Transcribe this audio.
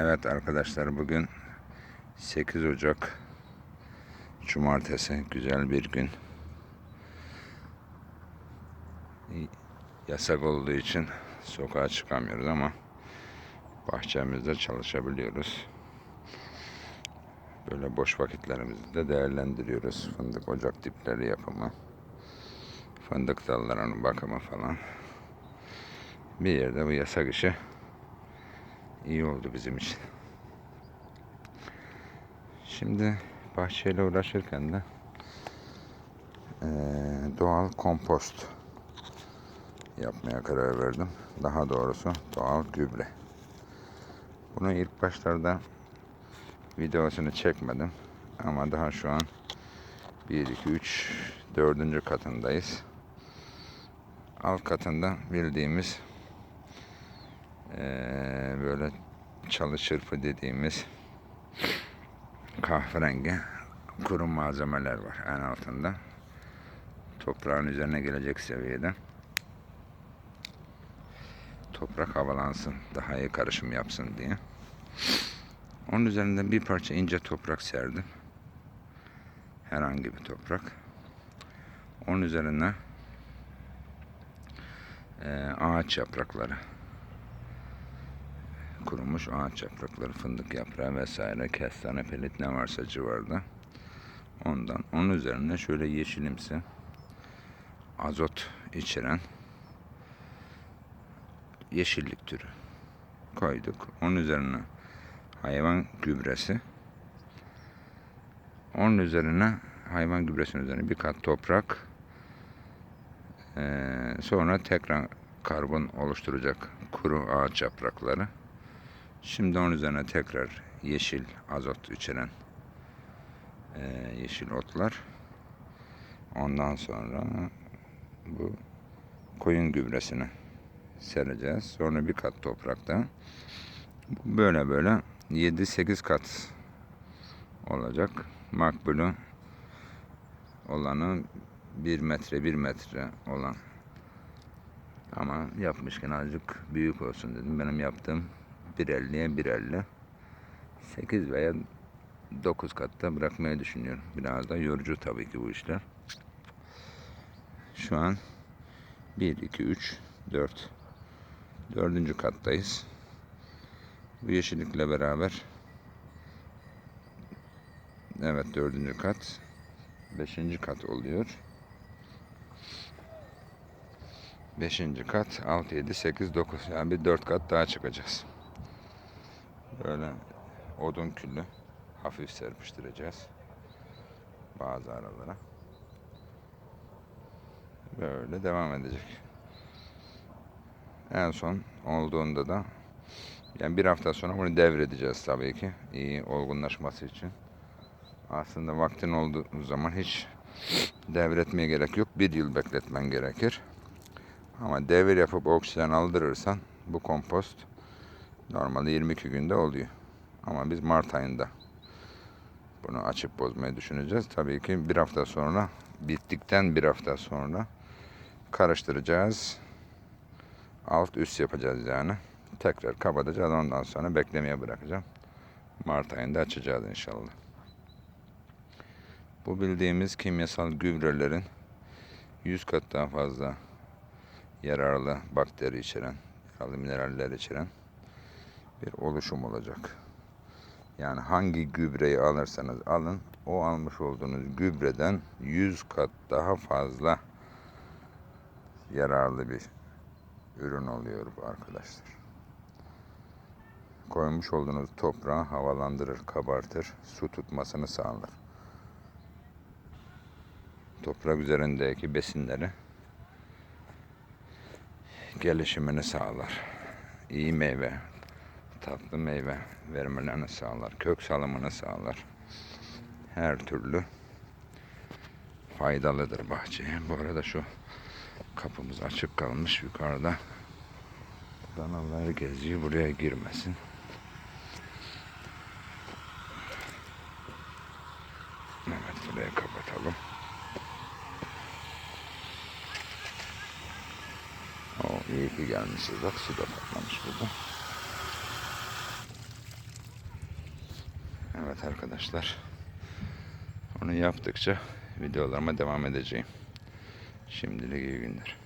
Evet arkadaşlar bugün 8 Ocak Cumartesi güzel bir gün. Yasak olduğu için sokağa çıkamıyoruz ama bahçemizde çalışabiliyoruz. Böyle boş vakitlerimizi de değerlendiriyoruz. Fındık ocak dipleri yapımı, fındık dallarının bakımı falan. Bir yerde bu yasak işi iyi oldu bizim için. Şimdi bahçeyle uğraşırken de doğal kompost yapmaya karar verdim. Daha doğrusu doğal gübre. Bunu ilk başlarda videosunu çekmedim. Ama daha şu an 1, 2, 3, 4. katındayız. Alt katında bildiğimiz eee, böyle çalı çırpı dediğimiz kahverengi kuru malzemeler var en altında. Toprağın üzerine gelecek seviyede. Toprak havalansın, daha iyi karışım yapsın diye. Onun üzerinde bir parça ince toprak serdim. Herhangi bir toprak. Onun üzerine eee, ağaç yaprakları kurumuş ağaç yaprakları, fındık yaprağı vesaire, kestane pelit ne varsa civarda. Ondan. Onun üzerine şöyle yeşilimsi azot içeren yeşillik türü koyduk. Onun üzerine hayvan gübresi. Onun üzerine hayvan gübresinin üzerine bir kat toprak. Ee, sonra tekrar karbon oluşturacak kuru ağaç yaprakları. Şimdi onun üzerine tekrar yeşil azot içeren eee, yeşil otlar. Ondan sonra bu koyun gübresini sereceğiz. Sonra bir kat toprakta. Böyle böyle 7-8 kat olacak. Makbulü olanı 1 metre 1 metre olan ama yapmışken azıcık büyük olsun dedim. Benim yaptığım 1.50'ye 1.50. 8 veya 9 katta bırakmayı düşünüyorum. Biraz da yorucu tabii ki bu işler. Şu an 1, 2, 3, 4. Dördüncü kattayız. Bu yeşillikle beraber Evet dördüncü kat. Beşinci kat oluyor. Beşinci kat 6, 7, 8, 9. Yani bir 4 kat daha çıkacağız. Böyle odun küllü hafif serpiştireceğiz. Bazı aralara. Böyle devam edecek. En son olduğunda da yani bir hafta sonra bunu devredeceğiz tabii ki. iyi olgunlaşması için. Aslında vaktin olduğu zaman hiç devretmeye gerek yok. Bir yıl bekletmen gerekir. Ama devir yapıp oksijen aldırırsan bu kompost normalde 22 günde oluyor. Ama biz Mart ayında bunu açıp bozmayı düşüneceğiz. Tabii ki bir hafta sonra bittikten bir hafta sonra karıştıracağız. Alt üst yapacağız yani. Tekrar kapatacağız. Ondan sonra beklemeye bırakacağım. Mart ayında açacağız inşallah. Bu bildiğimiz kimyasal gübrelerin 100 kat daha fazla yararlı bakteri içeren, yararlı mineraller içeren bir oluşum olacak. Yani hangi gübreyi alırsanız alın, o almış olduğunuz gübreden 100 kat daha fazla yararlı bir ürün oluyor bu arkadaşlar. Koymuş olduğunuz toprağı havalandırır, kabartır, su tutmasını sağlar. Toprak üzerindeki besinleri gelişimini sağlar. İyi meyve, tatlı meyve vermelerini sağlar. Kök salımını sağlar. Her türlü faydalıdır bahçeye. Bu arada şu kapımız açık kalmış yukarıda. Danalar geziyor buraya girmesin. Evet burayı kapatalım. O iyi ki gelmişiz. Bak su da patlamış burada. Evet arkadaşlar. Onu yaptıkça videolarıma devam edeceğim. Şimdilik iyi günler.